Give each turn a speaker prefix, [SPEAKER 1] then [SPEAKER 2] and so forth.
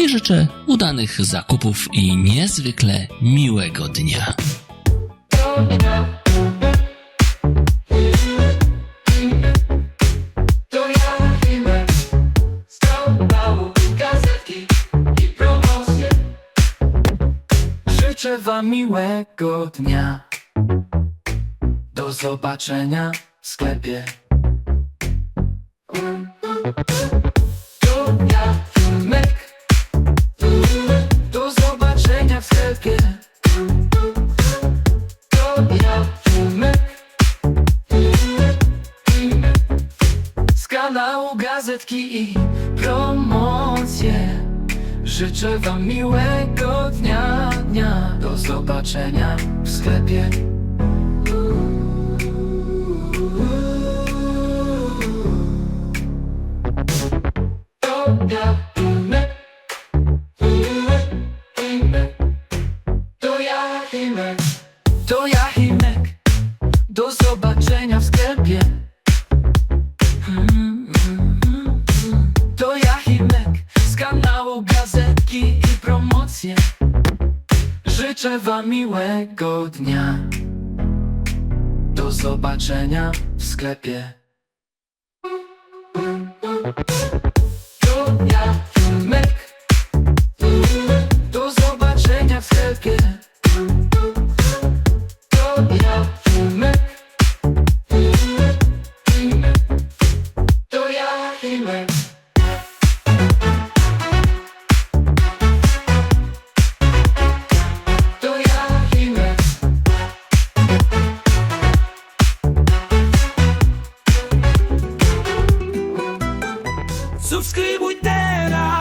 [SPEAKER 1] i życzę udanych zakupów i niezwykle miłego dnia.
[SPEAKER 2] Życzę wam miłego dnia. Do zobaczenia w sklepie. Kanału gazetki i promocje. Życzę wam miłego dnia, dnia. Do zobaczenia w sklepie. To ja Himek. Do zobaczenia w sklepie. gazetki i promocje. Życzę Wam miłego dnia. Do zobaczenia w sklepie. To ja, Mek. Do zobaczenia w sklepie. To ja, Mek. To ja, Mek. Utena